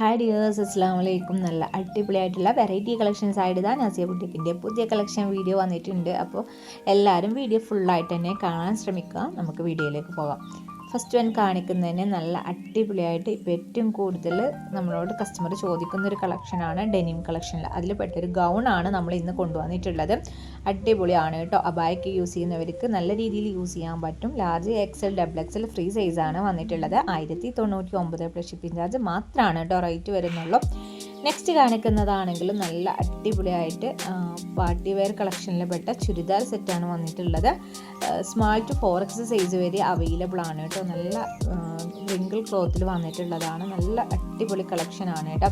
Hi dears അസ്സാം വലൈക്കും നല്ല അടിപൊളിയായിട്ടുള്ള വെറൈറ്റി കളക്ഷൻസ് ആയിട്ട് ഇതാ നസിയ ബുട്ടിക്കിന്റെ പുതിയ കളക്ഷൻ വീഡിയോ വന്നിട്ടുണ്ട്. അപ്പോൾ എല്ലാവരും വീഡിയോ ഫുള്ളായിട്ട് തന്നെ കാണാൻ ശ്രമിക്കുക നമുക്ക് വീഡിയോയിലേക്ക് പോകാം. ഫസ്റ്റ് വൺ കാണിക്കുന്നതിന് നല്ല അടിപൊളിയായിട്ട് ഇപ്പോൾ ഏറ്റവും കൂടുതൽ നമ്മളോട് കസ്റ്റമർ ചോദിക്കുന്ന ഒരു കളക്ഷനാണ് ഡെനിം കളക്ഷനിൽ അതിൽ പെട്ടൊരു ഗൗണാണ് നമ്മൾ ഇന്ന് കൊണ്ടുവന്നിട്ടുള്ളത്. അടിപൊളിയാണ് കേട്ടോ. അബായക്ക് യൂസ് ചെയ്യുന്നവർക്ക് നല്ല രീതിയിൽ യൂസ് ചെയ്യാൻ പറ്റും. Large XL double XL free സൈസാണ് വന്നിട്ടുള്ളത്. ആയിരത്തി തൊണ്ണൂറ്റി ഒമ്പത് പ്ലസ് ഷിപ്പിംഗ് ചാർജ് മാത്രമാണ് കേട്ടോ റേറ്റ് വരുന്നുള്ളൂ. നെക്സ്റ്റ് കാണിക്കുന്നതാണെങ്കിലും നല്ല അടിപൊളിയായിട്ട് പാർട്ടി വെയർ കളക്ഷനിൽ ചുരിദാർ സെറ്റാണ് വന്നിട്ടുള്ളത്. Small two four X size വരെ അവൈലബിൾ ആണ് കേട്ടോ. നല്ല റിങ്കിൾ ക്ലോത്തിൽ വന്നിട്ടുള്ളതാണ്. നല്ല അടിപൊളി കളക്ഷനാണ് കേട്ടോ.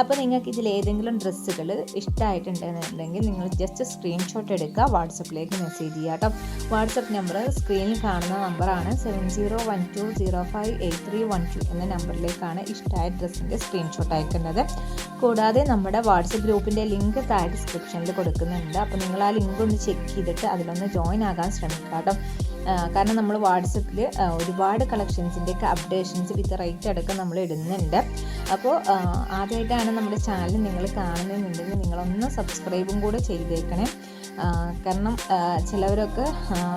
അപ്പോൾ നിങ്ങൾക്ക് ഇതിൽ ഏതെങ്കിലും ഡ്രസ്സുകൾ ഇഷ്ടമായിട്ടുണ്ടെന്നുണ്ടെങ്കിൽ നിങ്ങൾ ജസ്റ്റ് സ്ക്രീൻഷോട്ട് എടുക്കുക. വാട്സപ്പിലേക്ക് മെസ്സേജ് ചെയ്യുക കേട്ടോ. വാട്സപ്പ് നമ്പർ സ്ക്രീനിൽ കാണുന്ന നമ്പറാണ് seven zero one two zero five eight three one two എന്ന നമ്പറിലേക്കാണ് ഇഷ്ടമായ ഡ്രസ്സിന്റെ സ്ക്രീൻഷോട്ട് അയക്കുന്നത്. കൂടാതെ നമ്മുടെ വാട്സപ്പ് ഗ്രൂപ്പിന്റെ ലിങ്ക് താഴെ ഡിസ്ക്രിപ്ഷനിൽ കൊടുക്കുന്നുണ്ട്. അപ്പോൾ നിങ്ങൾ ആ ലിങ്ക് ഒന്ന് ചെക്ക് ചെയ്തിട്ട് അതിലൊന്ന് ജോയിൻ ആകാൻ ശ്രമിക്കുക കേട്ടോ കാരണം നമ്മൾ വാട്സപ്പിൽ ഒരുപാട് കളക്ഷൻസിന്റെയൊക്കെ അപ്ഡേഷൻസ് വിത്ത് റേറ്റ് അടക്കം നമ്മൾ ഇടുന്നുണ്ട്. അപ്പോൾ ആദ്യമായിട്ടാണ് നമ്മുടെ ചാനൽ നിങ്ങൾ കാണുന്നുണ്ടെങ്കിൽ നിങ്ങളൊന്ന് സബ്സ്ക്രൈബും കൂടെ ചെയ്തേക്കണേ. കാരണം ചിലവരൊക്കെ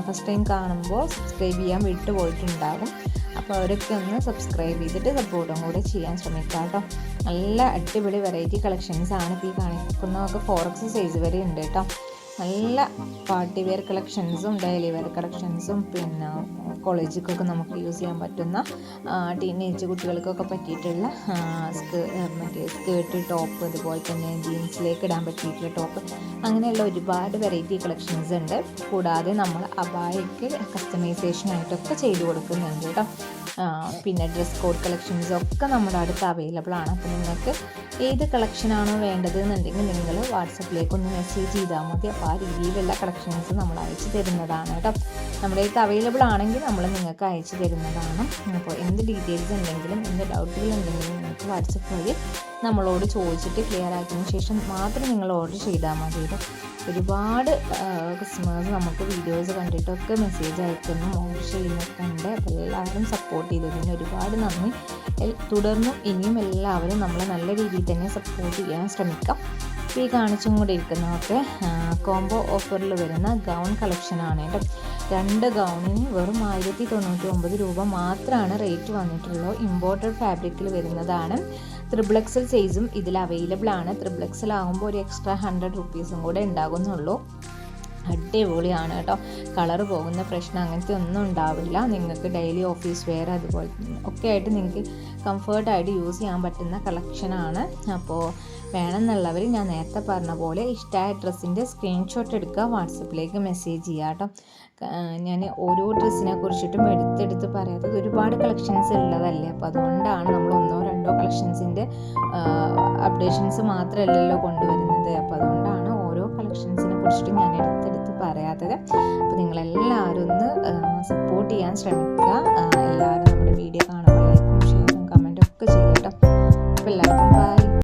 ഫസ്റ്റ് ടൈം കാണുമ്പോൾ സബ്സ്ക്രൈബ് ചെയ്യാൻ വിട്ടുപോയിട്ടുണ്ടാകും. അപ്പോൾ അവരൊക്കെ ഒന്ന് സബ്സ്ക്രൈബ് ചെയ്തിട്ട് സപ്പോർട്ടും കൂടെ ചെയ്യാൻ ശ്രമിക്കുക കേട്ടോ നല്ല അടിപൊളി വെറൈറ്റി കളക്ഷൻസ് ആണ് ഇപ്പോൾ ഈ കാണിക്കുന്നതൊക്കെ ഫോർ എക്സ് സൈസ് വരെ ഉണ്ട് കേട്ടോ നല്ല പാർട്ടി വെയർ കളക്ഷൻസും ഡെയിലി വെയർ കളക്ഷൻസും പിന്നെ കോളേജിലേക്കൊക്കെ നമുക്ക് യൂസ് ചെയ്യാൻ പറ്റുന്ന ടീനേജ് കുട്ടികൾക്കൊക്കെ പറ്റിയിട്ടുള്ള മറ്റേ സ്കേർട്ട് ടോപ്പ് അതുപോലെ തന്നെ ജീൻസിലേക്ക് ഇടാൻ പറ്റിയിട്ടുള്ള ടോപ്പ് അങ്ങനെയുള്ള ഒരുപാട് വെറൈറ്റി കളക്ഷൻസ് ഉണ്ട്. കൂടാതെ നമ്മൾ അബായക്ക് കസ്റ്റമൈസേഷൻ ആയിട്ടൊക്കെ ചെയ്തു കൊടുക്കുന്നുണ്ട് കേട്ടോ പിന്നെ ഡ്രസ് കോഡ് കളക്ഷൻസ് ഒക്കെ നമ്മുടെ അടുത്ത് അവൈലബിൾ ആണ്. അപ്പോൾ നിങ്ങൾക്ക് ഏത് കളക്ഷനാണോ വേണ്ടത് എന്നുണ്ടെങ്കിൽ നിങ്ങൾ വാട്സപ്പിലേക്ക് ഒന്ന് മെസ്സേജ് ചെയ്താൽ മതി. അപ്പോൾ ആ രീതിയിലുള്ള കളക്ഷൻസ് നമ്മൾ അയച്ചു തരുന്നതാണ് കേട്ടോ. നമ്മുടെ അടുത്ത് അവൈലബിൾ ആണെങ്കിൽ നമ്മൾ നിങ്ങൾക്ക് അയച്ചു തരുന്നതാണ്. അപ്പോൾ എന്ത് ഡീറ്റെയിൽസ് ഉണ്ടെങ്കിലും എന്ത് ഡൗട്ടുകൾ ഉണ്ടെങ്കിലും നിങ്ങൾക്ക് വാട്സപ്പ് വഴി നമ്മളോട് ചോദിച്ചിട്ട് ക്ലിയർ ആക്കിയതിന് ശേഷം മാത്രം നിങ്ങൾ ഓർഡർ ചെയ്താൽ മതി കേട്ടോ. ഒരുപാട് കസ്റ്റമേഴ്സ് നമുക്ക് വീഡിയോസ് കണ്ടിട്ടൊക്കെ മെസ്സേജ് അയക്കുന്നു ഓർഡർ ചെയ്യുന്നൊക്കെ ഉണ്ട്. അപ്പോൾ എല്ലാവരും സപ്പോർട്ട് ചെയ്തതിന് ഒരുപാട് നന്ദി. തുടർന്നും ഇനിയും എല്ലാവരും നമ്മളെ നല്ല രീതിയിൽ തന്നെ സപ്പോർട്ട് ചെയ്യാൻ ശ്രമിക്കാം. ഈ കാണിച്ചും കൂടി ഇരിക്കുന്നതൊക്കെ കോംബോ ഓഫറിൽ വരുന്ന ഗൗൺ കളക്ഷനാണ് കേട്ടോ രണ്ട് ഗൗണിന് വെറും ആയിരത്തി തൊണ്ണൂറ്റി ഒമ്പത് രൂപ മാത്രമാണ് റേറ്റ് വന്നിട്ടുള്ളൂ. ഇമ്പോർട്ടഡ് ഫാബ്രിക്കിൽ വരുന്നതാണ്. ത്രിബിൾ എക്സൽ സൈസും ഇതിൽ അവൈലബിൾ ആണ്. ത്രിബിൾ എക്സൽ ആകുമ്പോൾ ഒരു എക്സ്ട്രാ ഹൺഡ്രഡ് റുപ്പീസും കൂടെ ഉണ്ടാകുന്നുള്ളൂ. അടിപൊളിയാണ് കേട്ടോ. കളർ പോകുന്ന പ്രശ്നം അങ്ങനത്തെ ഒന്നും ഉണ്ടാവില്ല. നിങ്ങൾക്ക് ഡെയിലി ഓഫീസ് വെയർ അതുപോലെ ഒക്കെ ആയിട്ട് നിങ്ങൾക്ക് കംഫർട്ടായിട്ട് യൂസ് ചെയ്യാൻ പറ്റുന്ന കളക്ഷനാണ് അപ്പോൾ വേണമെന്നുള്ളവർ ഞാൻ നേരത്തെ പറഞ്ഞ പോലെ ഇഷ്ടമായ ഡ്രസ്സിന്റെ സ്ക്രീൻഷോട്ട് എടുക്കുക. വാട്സപ്പിലേക്ക് മെസ്സേജ് ചെയ്യുക കേട്ടോ. ഞാൻ ഓരോ ഡ്രസ്സിനെ കുറിച്ചിട്ടും എടുത്തെടുത്ത് പറയാത്തത് ഒരുപാട് കളക്ഷൻസ് ഉള്ളതല്ലേ. അപ്പോൾ അതുകൊണ്ടാണ് നമ്മൾ ഒന്നോ രണ്ടോ കളക്ഷൻസിന്റെ അപ്ഡേഷൻസ് മാത്രമല്ലല്ലോ കൊണ്ടുവരുന്നത്. അപ്പോൾ അതുകൊണ്ടാണ് ഓരോ കളക്ഷൻസിനെ കുറിച്ചിട്ട് ഞാൻ എടുത്തെടുത്ത് പറയാത്തത്. അപ്പോൾ നിങ്ങളെല്ലാവരും ഒന്ന് സപ്പോർട്ട് ചെയ്യാൻ ശ്രമിക്കുക.